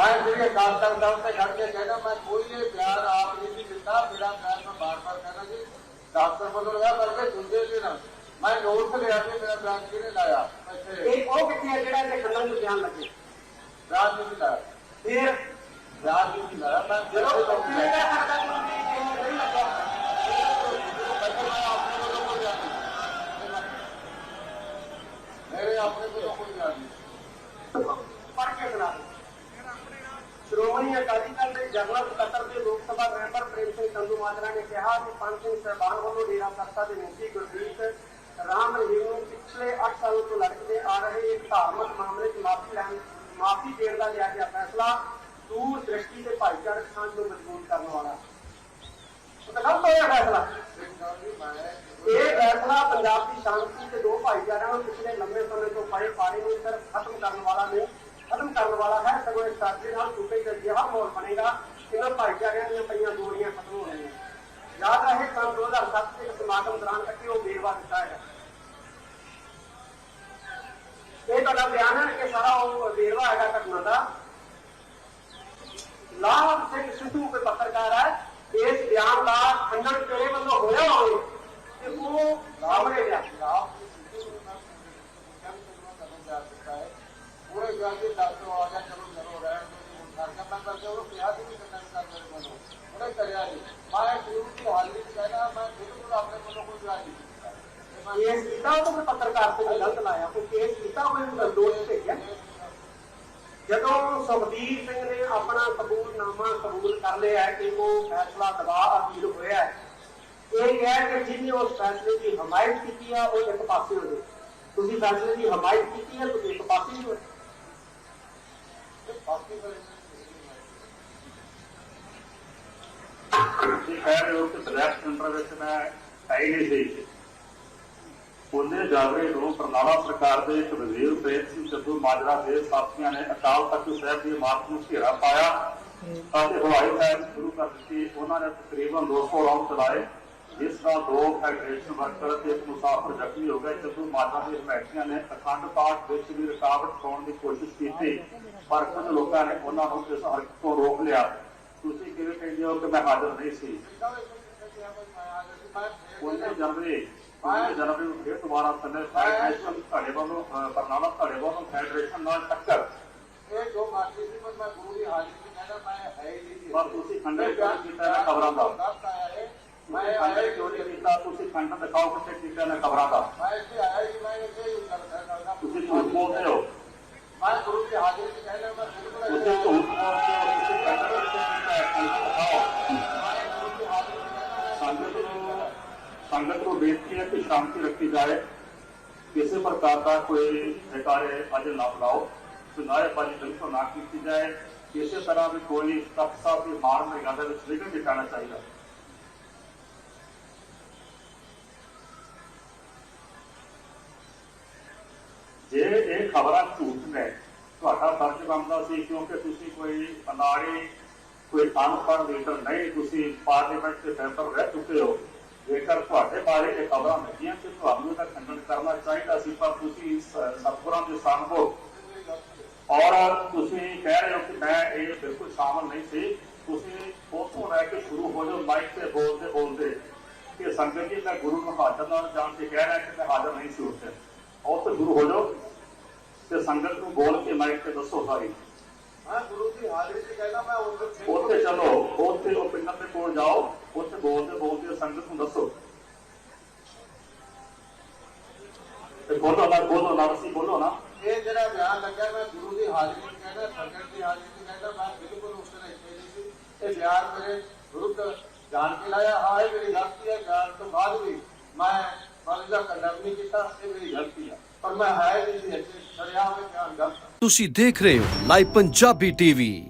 ਮੈਂ ਜਿਹੜੇ ਅਕਾਲ ਤਖਤ ਸਾਹਿਬ ਤੇ ਖੜ ਕੇ ਕਹਿੰਦਾ ਮੈਂ ਕੋਈ ਇਹ ਬਿਆਨ ਆਪ ਨਹੀਂ ਸੀ ਦਿੱਤਾ ਮੇਰਾ ਬਿਆਨ ਮੈਂ ਬਾਰ-ਬਾਰ ਕਹਿੰਦਾ ਜੀ ਡਾਕਟਰ ਵੱਲੋਂ ਲਿਆ ਕਰਕੇ ਸੁਣਦੇ ਸੀ ਨਾ ਮੈਂ ਨੋਟ ਲਿਆ ਕਿ ਮੇਰਾ ਬਿਆਨ ਕਿਹਨੇ ਲਾਇਆ ਇੱਥੇ ਇਹ ਉਹ ਕਿੱਥੇ ਹੈ ਜਿਹੜਾ ਇਹਦੇ ਖੰਡਨ ਨੂੰ ਬਿਆਨ ਲੱਗੇ ਬਿਆਨ ਨਹੀਂ ਸੀ ਲਾਇਆ ਫਿਰ ਬਿਆਨ ਨਹੀਂ ਸੀ ਲਾਇਆ ਮੈਂ ਜਦੋਂ ਜਦੋਂ ਕਿਵੇਂ ਕਹਿ ਸਕਦਾ ਕਿ ਇਹ ਨਹੀਂ ਲੱਗਾ ਮੇਰੇ ਆਪਣੇ ਕੋਲ ਕੋਈ ਬਿਆਨ ਨਹੀਂ ਪੜ੍ਹ ਕੇ ਸੁਣਾ ਦਿਓ। ਸ਼੍ਰੋਮਣੀ ਅਕਾਲੀ ਦਲ ਦੇ ਜਨਰਲ ਸਕੱਤਰ ਦੇ ਲੋਕ ਸਭਾ ਮੈਂਬਰ ਪ੍ਰੇਮ ਸਿੰਘ ਸੰਧੂ ਮਾਜਰਾ ਨੇ ਕਿਹਾ ਕਿ ਪੰਜ ਸਿੰਘ ਸਾਹਿਬਾਨ ਵੱਲੋਂ ਡੇਰਾ ਸਰਤਾ ਦੇ ਮੁਖੀ ਗੁਰਦੀਪ ਰਾਮ ਰਹੀਮ ਨੂੰ ਪਿਛਲੇ 8 ਸਾਲਾਂ ਤੋਂ ਲੜਕਦੇ ਆ ਰਹੇ ਇੱਕ ਧਾਰਮਿਕ ਮਾਮਲੇ 'ਚ ਮਾਫੀ ਲੈਣ, ਮਾਫੀ ਦੇਣ ਦਾ ਲਿਆ ਗਿਆ ਫੈਸਲਾ ਦੂਰ ਦ੍ਰਿਸ਼ਟੀ ਤੇ ਭਾਈਚਾਰਕ ਸਾਂਝ ਨੂੰ ਮਜ਼ਬੂਤ ਕਰਨ ਵਾਲਾ। ਗਲਤ ਹੋਇਆ ਫੈਸਲਾ। ਇਹ ਫੈਸਲਾ ਪੰਜਾਬ ਦੀ ਸ਼ਾਂਤੀ ਤੇ ਦੋ ਭਾਈਚਾਰਿਆਂ ਨੂੰ ਪਿਛਲੇ ਲੰਮੇ ਸਮੇਂ ਤੋਂ ਪਏ ਪਾਣੀ ਨੂੰ ਸਿਰਫ ਖਤਮ ਕਰਨ ਵਾਲਾ ਨਹੀਂ ਖਤਮ ਕਰਨ ਵਾਲਾ ਹੈ, ਸਗੋਂ ਇਸ ਫੈਸਲੇ ਨਾਲ ਸੂਬੇ ਦਾ ਅਜਿਹਾ ਮਾਹੌਲ ਬਣੇਗਾ ਇਹਨਾਂ ਭਾਈਚਾਰਿਆਂ ਦੀਆਂ ਪਈਆਂ ਦੂਰੀਆਂ ਖਤਮ ਹੋ ਜਾਣਗੀਆਂ। ਯਾਦ ਰਹੇ ਸੰਨ 2007 ਦੇ ਸਮਾਗਮ ਦੌਰਾਨ ਕੱਟੇ ਉਹ ਵੇਰਵਾ ਦਿੱਤਾ ਹੈ। ਇਹ ਤੁਹਾਡਾ ਬਿਆਨ ਹੈ ਕਿ ਸਾਰਾ ਉਹ ਵੇਰਵਾ ਹੈਗਾ ਘਟਨਾ ਦਾ। ਲਾਭ ਸਿੰਘ ਸਿੱਧੂ ਕੋਈ ਪੱਤਰਕਾਰ ਹੈ, ਇਸ ਬਿਆਨ ਦਾ ਖੰਡਨ ਤੇਰੇ ਵੱਲੋਂ ਹੋਇਆ ਹੋਵੇ ਤੇ ਉਹ ਸਾਹਮਣੇ ਲਿਆ ਪੂਰੇ ਬਿਆਨ ਆ ਗਿਆ ਚਲੋ ਚਲੋ ਰਹਿਣ ਦੋ ਕਰ ਮੈਂ ਕਰਕੇ ਉਹ ਕਿਹਾ ਸੀ ਕਿ ਕੰਨ ਕਰ ਮੇਰੇ ਕੋਲੋਂ। ਉਹਨੇ ਕਰਿਆ ਨਹੀਂ ਮੈਂ ਗੁਰੂ ਦੀ ਹਾਜ਼ਰੀ ਚ ਕਹਿੰਦਾ, ਮੈਂ ਬਿਲਕੁਲ ਆਪਣੇ ਕੋਲੋਂ ਕੋਈ ਬਿਆਨ ਨਹੀਂ ਕੇਸ ਕੀਤਾ ਉਹ ਪੱਤਰਕਾਰ ਤੇ ਗਲਤ ਲਾਇਆ। ਕੋਈ ਕੇਸ ਕੀਤਾ ਕੋਈ ਦੋਸ਼ ਭੇਜਿਆ ਜਦੋਂ ਸੁਖਦੀਪ ਸਿੰਘ ਨੇ ਆਪਣਾ ਕਬੂਲਨਾਮਾ ਕਬੂਲ ਕਰ ਲਿਆ ਹੈ ਕਿ ਉਹ ਫੈਸਲਾ ਦਬਾਅ ਅਪੀਲ ਹੋਇਆ ਹੈ, ਇਹ ਕਿਹਾ ਕਿ ਜਿਹਨੇ ਉਸ ਫੈਸਲੇ ਦੀ ਹਮਾਇਤ ਕੀਤੀ ਆ, ਉਹ ਇੱਕ ਪਾਸੇ ਹੋ ਜਾਵੇ ਤੁਸੀਂ ਫੈਸਲੇ ਦੀ ਹਮਾਇਤ ਕੀਤੀ ਹੈ ਤੁਸੀਂ ਇੱਕ ਪਾਸੇ ਹੋ ਜਾਓ। ਬਾਕੀ ਫਿਰ ਤੁਸੀਂ ਕਹਿ ਰਹੇ ਹੋ ਕਿ ਬਲੈਕ ਸੈਂਟਰ ਵਿੱਚ ਮੈਂ ਹੀ ਨਹੀਂ ਸੀ। ਉਹਨੇ ਜਾਗਰੇ ਨੂੰ ਬਰਨਾਲਾ ਸਰਕਾਰ ਦੇ ਇੱਕ ਵਜ਼ੀਰ ਪ੍ਰੇਮ ਸਿੰਘ ਚੱਦੂ ਮਾਜਰਾ ਦੇ ਸਾਥੀਆਂ ਨੇ ਅਕਾਲ ਤਖਤ ਸਾਹਿਬ ਦੀ ਇਮਾਰਤ ਨੂੰ ਘੇਰਾ ਪਾਇਆ ਅਤੇ ਹਵਾਈ ਫਾਇਰ ਸ਼ੁਰੂ ਕਰ ਦਿੱਤੀ। ਉਹਨਾਂ ਨੇ ਤਕਰੀਬਨ 200 ਰਾਉਂਡ ਚਲਾਏ। ਜਿਸ ਨਾਲ ਦੋ ਫੈਡਰੇਸ਼ਨ ਵਰਕਰ ਤੇ ਇੱਕ ਮੁਸਾਫਰ ਜ਼ਖਮੀ ਹੋ ਗਏ ਚੱਦੂ ਮਾਜਰਾ ਦੇ ਹਮਾਇਤੀਆਂ ਨੇ ਅਖੰਡ ਪਾਠ ਵਿੱਚ ਵੀ ਰੁਕਾਵਟ ਪਾਉਣ ਦੀ ਕੋਸ਼ਿਸ਼ ਕੀਤੀ ਪਰ ਕੁਝ ਲੋਕਾਂ ਨੇ ਉਹਨਾਂ ਨੂੰ ਇਸ ਹਰਕਤ ਤੋਂ ਰੋਕ ਲਿਆ ਤੁਸੀਂ ਕਿਵੇਂ ਕਹਿੰਦੇ ਹੋ ਕਿ ਮੈਂ ਹਾਜ਼ਰ ਨਹੀਂ ਸੀ ਉਹਨੇ ਜਨਵਰੀ ਉਹਨੇ ਜਨਵਰੀ ਨੂੰ ਫਿਰ ਦੁਬਾਰਾ ਥੱਲੇ ਫੈਡਰੇਸ਼ਨ ਤੁਹਾਡੇ ਵੱਲੋਂ ਬਰਨਾਲਾ ਤੁਹਾਡੇ ਵੱਲੋਂ ਫੈਡਰੇਸ਼ਨ ਨਾਲ ਟੱਕਰ ਇਹ ਜੋ ਸੀ ਪਰ ਮੈਂ ਗੁਰੂ ਦੀ ਹਾਜ਼ਰੀ ਚ ਕਹਿੰਦਾ ਮੈਂ ਹੈ ਹੀ ਨਹੀਂ। ਪਰ ਤੁਸੀਂ ਕਿਉਂ ਕੀਤਾ ਖਬਰਾਂ ਦਾ? ਗਲਤ ਆਇਆ ਇਹ। ਮੈਂ ਮੈਂ ਆਇਆ ਖੰਡਨ ਹੀ ਕਿਉਂ ਨਹੀਂ ਨਹੀਂ ਕੀਤਾ ਤੁਸੀਂ ਖੰਡਨ ਦਿਖਾਓ ਕਿੱਥੇ ਕੀਤਾ ਨੇ ਖਬਰਾਂ ਦਾ ਮੈਂ ਇੱਥੇ ਆਇਆ ਹੀ ਮੈਂ ਇੱਥੇ ਹੀ ਕਰਦਾ ਕਰਦਾ ਤੁਸੀਂ ਝੂਠ ਬੋਲਦੇ ਹੋ ਮੈਂ ਗੁਰੂ ਦੀ ਹਾਜ਼ਰੀ ਚ ਕਹਿੰਦਾ ਮੈਂ ਬਿਲਕੁਲ ਤੁਸੀਂ ਝੂਠ ਬੋਲਦੇ ਹੋ ਤੁਸੀਂ ਖੰਡਨ ਕਿੱਥੇ ਕੀਤਾ ਹੈ ਖੰਡਨ ਦਿਖਾਓ ਮੈਂ ਗੁਰੂ ਦੀ ਹਾਜ਼ਰੀ ਚ ਕਹਿੰਦਾ ਸੰਗਤ ਨੂੰ ਸੰਗਤ ਨੂੰ ਬੇਨਤੀ ਹੈ ਕਿ ਸ਼ਾਂਤੀ ਰੱਖੀ ਜਾਏ ਕਿਸੇ ਪ੍ਰਕਾਰ ਦਾ ਕੋਈ ਠਿਕਾਣੇ ਅੱਜ ਨਾ ਬੁਲਾਓ ਜੇ ਇਹ ਖਬਰਾਂ ਝੂਠ ਨੇ, ਤੁਹਾਡਾ ਫਰਜ਼ ਬਣਦਾ ਸੀ ਕਿਉਂਕਿ ਤੁਸੀਂ ਕੋਈ ਅਨਾੜੀ, ਕੋਈ ਅਨਪੜ੍ਹ ਲੀਡਰ ਨਹੀਂ, ਤੁਸੀਂ ਪਾਰਲੀਮੈਂਟ ਦੇ ਮੈਂਬਰ ਰਹਿ ਚੁੱਕੇ ਹੋ। ਜੇਕਰ ਤੁਹਾਡੇ ਬਾਰੇ ਇਹ ਖਬਰਾਂ ਲੱਗੀਆਂ ਤੇ ਤੁਹਾਨੂੰ ਇਹਦਾ ਖੰਡਨ ਕਰਨਾ ਚਾਹੀਦਾ ਸੀ, ਪਰ ਤੁਸੀਂ ਸ- ਸਤਿਗੁਰਾਂ ਦੇ ਸੰਗੋ ਔਰ ਤੁਸੀਂ ਕਹਿ ਰਹੇ ਹੋ ਕਿ ਮੈਂ ਇਹ ਬਿਲਕੁਲ ਸ਼ਾਮਲ ਨਹੀਂ ਸੀ। ਤੁਸੀਂ ਉੱਥੋਂ ਰਹਿ ਕੇ ਸ਼ੁਰੂ ਹੋ ਜਾਓ, ਮਾਈਕ ਤੇ ਬੋਲਦੇ ਬੋਲਦੇ ਕਿ ਸੰਗਤ ਜੀ, ਮੈਂ ਗੁਰੂ ਨੂੰ ਹਾਜ਼ਰ ਨਾਲ ਜਾਣ ਕੇ ਕਹਿ ਰਿਹਾ ਕਿ ਮੈਂ ਹਾਜ਼ਰ ਨਹੀਂ ਸੀ ਉੱਥੇ। ਉੱਥੇ ਗੁਰੂ ਹੋ ਜਾਓ ਤੇ ਸੰਗਤ ਨੂੰ ਬੋਲ ਕੇ ਮਾਈਕ ਤੇ ਦੱਸੋ ਸਾਰੀ। ਮੈਂ ਗੁਰੂ ਦੀ ਹਾਜ਼ਰੀ ਚ ਕਹਿੰਦਾ ਮੈਂ ਉੱਥੇ ਉੱਥੇ ਚਲੋ ਉੱਥੇ ਉਹ ਪਿੰਡਾਂ ਦੇ ਕੋਲ ਜਾਓ ਉੱਥੇ ਬੋਲਦੇ ਬੋਲਦੇ ਸੰਗਤ ਨੂੰ ਦੱਸੋ। ਤੇ ਬੋਲੋ ਨਾ ਬੋਲੋ ਨਾ ਅਸੀਂ ਬੋਲੋ ਨਾ। ਇਹ ਜਿਹੜਾ ਬਿਆਨ ਲੱਗਿਆ ਮੈਂ ਗੁਰੂ ਦੀ ਹਾਜ਼ਰੀ ਚ ਕਹਿੰਦਾ ਸੰਗਤ ਦੀ ਹਾਜ਼ਰੀ ਚ ਕਹਿੰਦਾ ਮੈਂ ਬਿਲਕੁਲ ਉਸ ਦਿਨ ਇੱਥੇ ਨਹੀਂ ਸੀ। ਇਹ ਬਿਆਨ ਮੇਰੇ ਵਿਰੁੱਧ ਜਾਣ ਕੇ ਲਾਇਆ ਹਾਂ ਇਹ ਮੇਰੀ ਗਲਤੀ ਹੈ ਜਾਣ ਤੋਂ ਬਾਅਦ ਵੀ ਮੈਂ ਮਨ ਦਾ ਕੰਡਮ ਨਹੀਂ ਕੀਤਾ ਇਹ ਮੇਰੀ ਗਲਤੀ ਹੈ ਪਰ ਮੈਂ ਹੈ ਨਹੀਂ ਇੱਥੇ ਸੜਿਆ ਹੋਇਆ ਗਲਤ ਤੁਸੀਂ ਦੇਖ ਰਹੇ ਹੋ ਲਾਈਵ ਪੰਜਾਬੀ ਟੀਵੀ।